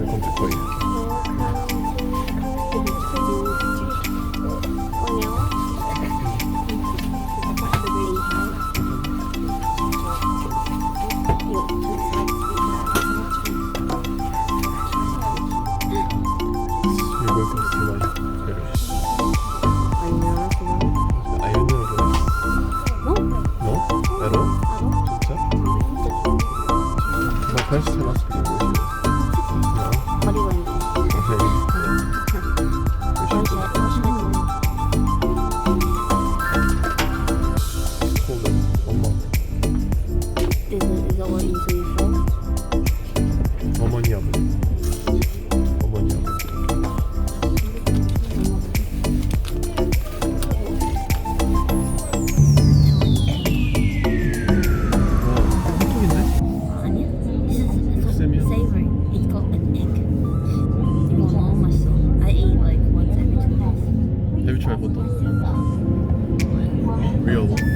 这控制可 tried hotter? Real one?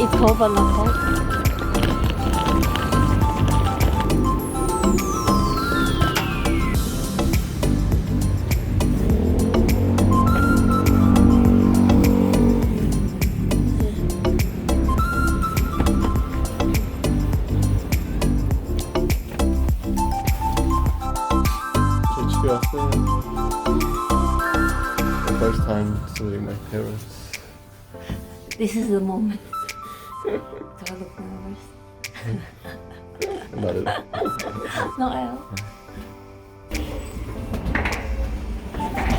It's over now. not cold. The first time seeing my parents. This is the moment. At Not at all.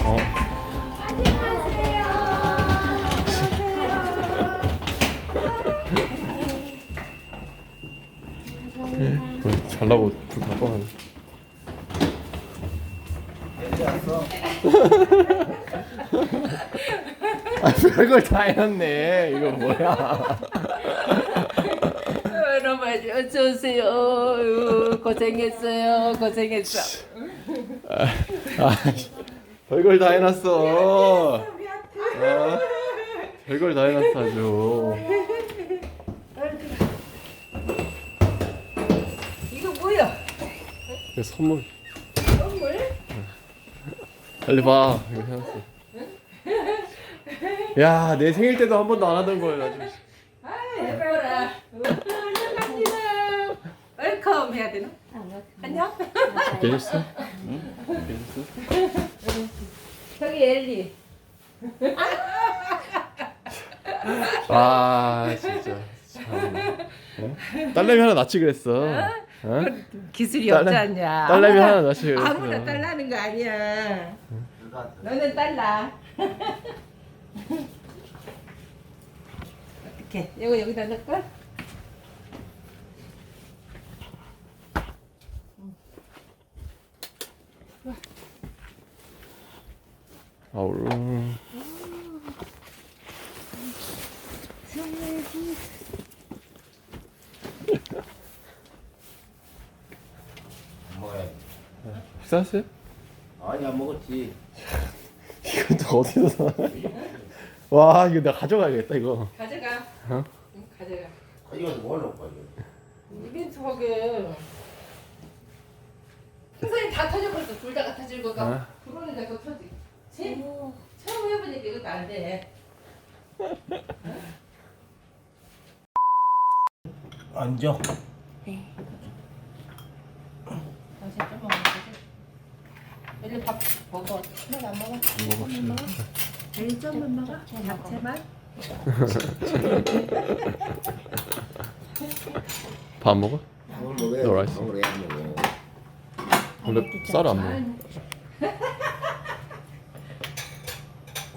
어? 네, 그럼 잘나고 불 바꿔. 아 별걸 다 해놨네. 이거 뭐야? 오세요. 어휴, 고생했어요. 고생했어. 아, 별걸 다 해놨어. 어? 별걸 다 해놨어 아주. 이거 뭐야? 이거 선물. 선물? 빨리 봐. 이거 해놨어. 야, 내 생일 때도 한 번도 안 하던 걸 아주. 아예뻐라. 환영합니다. 웰컴 해야 되나? 안녕. 괜찮았어? 응? 괜찮았어? 저기 엘리. 아, 진짜. 참. 어? 딸내미 하나 낳지 그랬어. 어? 기술이 딸내- 없지 않냐? 딸내미 하나 낳지 그랬어. 아무나 딸나는 거 아니야. 너는 딸나. 이렇게 이거 여기다 넣을까? 아. 먹어야 식사했어요? 아니 안 먹었지. 이거 또 어디서 사? 와, 이거 내가 가져가야겠다, 이거. 가져가. 어? 응, 가져가. 이거 뭘 넣을 거야? 이게 저기 선생님 다 터져버렸어. 둘 다가 터질 거가. 아. 그거는 내가 터지. 제 처음 해보니까 이것도 안 돼. 앉아. 네. 당신 좀 먹어보지. 일로 밥 먹어. 하나도 안 먹어? 먹읍시다. 제일 좀만 먹어? 잡채만? 밥안 먹어? 밥을 먹어야 너 라이스. 밥을 해야 먹어. 원래 쌀안 먹어.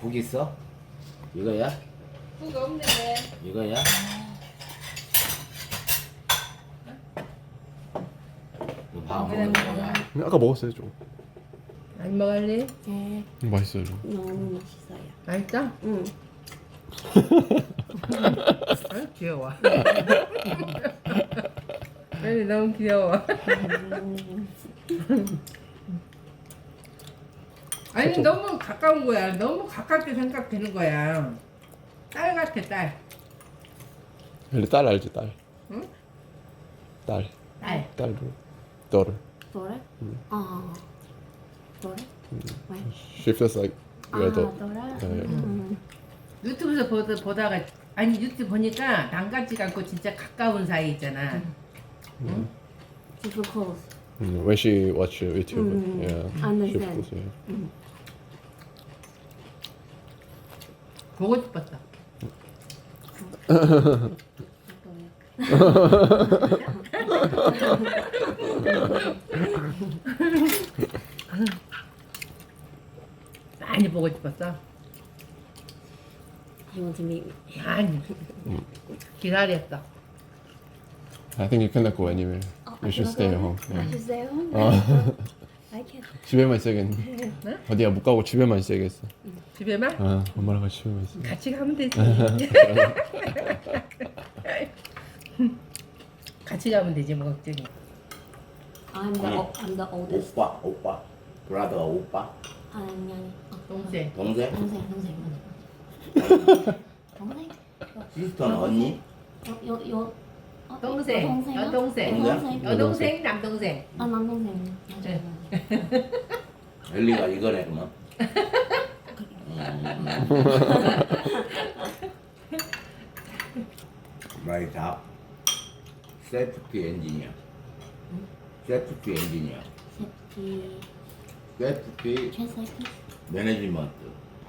국 있어? 이거야? 뚜가 없는데. 이거야? 이거 밥 먹는 거야? 아까 먹었어요 좀. 안 먹을래? 네, 맛있어요 좀. 너무 맛있어요. 맛있어? 응. 아, 귀여워. 왜 너무 귀여워. 아니 너무 가까운 거야. 너무 가깝게 생각되는 거야. 딸 같아 딸. 근데 딸 알지 딸. 응? 딸. 딸. 딸도. daughter. Dora? 어. Dora? 왜? She feels like 아. Dora? 네. 음. 유튜브에서 보다, 보다가 아니 유튜브 보니까 남같지가 않고 진짜 가까운 사이 있잖아. 응? Super close. Mm, when she watch YouTube, Mm, yeah, she understand. feels yeah. 보고 싶었어. 많이 보고 싶었어. You me? 많이 기다렸어. I think you cannot go anywhere. You should stay at home. I Yeah. should stay home? 어, I can. 집에만 있어야겠네. 네? 어디야 못 가고 집에만 있어야겠어. 집에만 아, 엄마랑 같이 집에만 있어. 같이 가면 되지. 같이 가면 되지 뭐 걱정이. I'm the, o- I'm the oldest. 오빠, 오빠. 브라더 오빠. 아니, 아니. 어, 동생. 동생? 동생, 동생, 동생. 동생? 시스터는 언니? 요, 요, 요. 어, 동생. 여동생. 여동생. 여동생, 남동생. 아, 남동생. 네. 맞아요. 엘리가 이거네 그러면. 마이 답. 세프티 엔지니어. 세프티 엔지니어. Safety. 세프티 Translate, 매니지먼트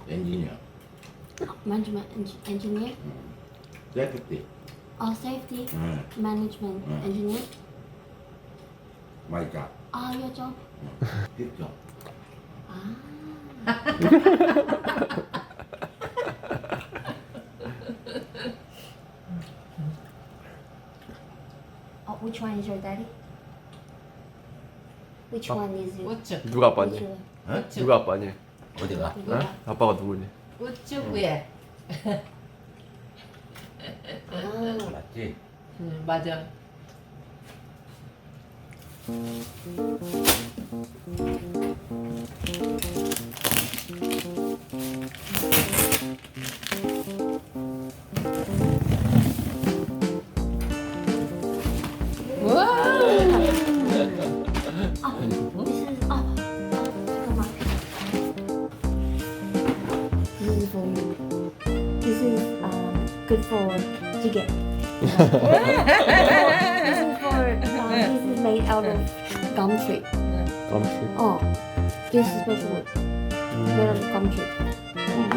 엔지니어. Management eng- engineer. 세프티. Oh, safety 응. management Mm. engineer. Ah, your job. 됐죠? Ah. oh, which one is your daddy? Which Oh. one is it? 우측. 누가 Which 아빠니? one? 응? 누가 아빠니? 어디가? 어? 누구야? 아빠가 누구니? 우측 위에. Ah. 맞지? 응 맞아. 와. Ah, this is ah, ah, 잠깐만. This is for you. This is um good for 찌개. Out of gum tree. 깜짝. Oh, this is special wood made out of gum tree. 어,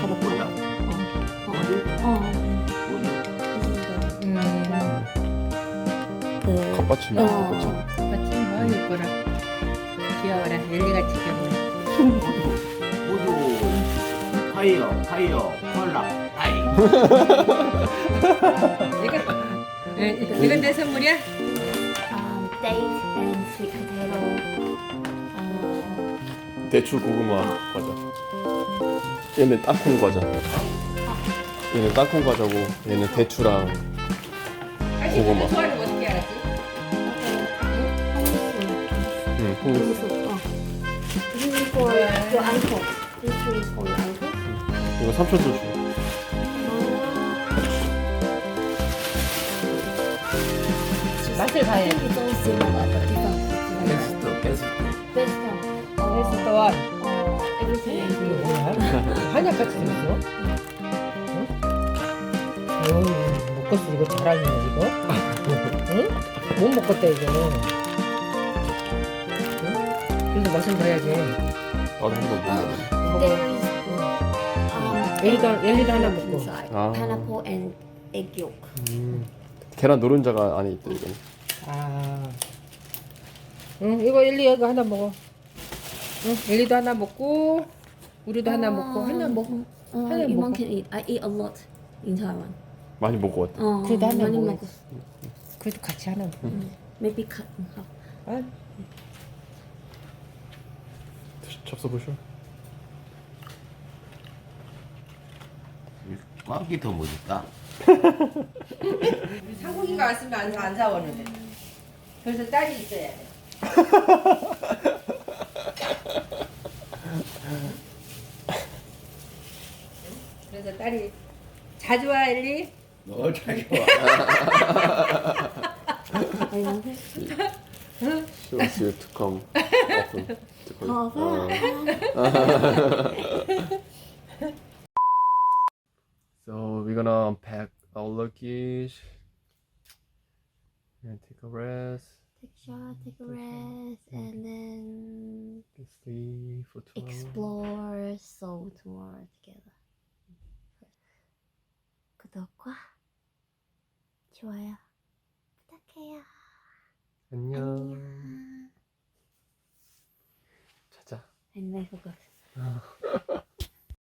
가봐 뭐야? 어, 어, 어. This is 음. the the 컵받침. 어. 컵받침. 같이 뭐 이뻐라. 귀여워라. 엘리가 지켜보네. 우주 파이어 파이어 콜라 파이 이거 예, 이건 내 선물이야? Um, and sweet potato. Uh, 대추 고구마 과자. 얘는 땅콩 과자. 얘는 땅콩 과자고 얘는 대추랑 고구마. 좋아하는 거 어떻게 알았지? 응, This 콩. is, oh. This is for your ankle. This tree is for your ankle. 이거 삼촌도 줘. 맛을 봐야지. 베스트 베스트 Best one. Uh, 베스트 원. uh, 이거 good. 뭐야? 한약같이 생겼어? 응? 어이, 먹겠어 이거 잘하네 이거? 응? 못 먹겠다 이거는 응? 그래도 맛은 봐야지 나도 한번 먹어. There is um, 엘리도, 엘리도 하나 먹고 inside. 아. Pineapple and egg yolk. 음. 계란 노른자가 안에 있대 이건. 아. 응, 이거 엘리 이거 하나 먹어. 응, 엘리도 하나 먹고, 우리도 하나 먹고, 하나 먹어. Uh, Hello, Iman 먹어. can eat. I eat a lot in Taiwan. 많이 먹고 왔다. 어, 그래도 하나 많이 먹어야지. 먹어. 그래도 같이 하나 먹어. Maybe cut in half. 아, 접수 보쇼. 꽝기 더 멋있다. 상국이가 왔으면 안, 안 사오는데. 그래서 딸이 있어야 돼. 그래서 딸이 자주 와 엘리. 너 자기. She wants you to come often. To come. gonna unpack our luggage and take a rest. Take a shot, take a rest, and then Get sleep for tomorrow. explore Seoul tomorrow together. 구독과 좋아요 부탁해요. 안녕. 자자. And I forgot.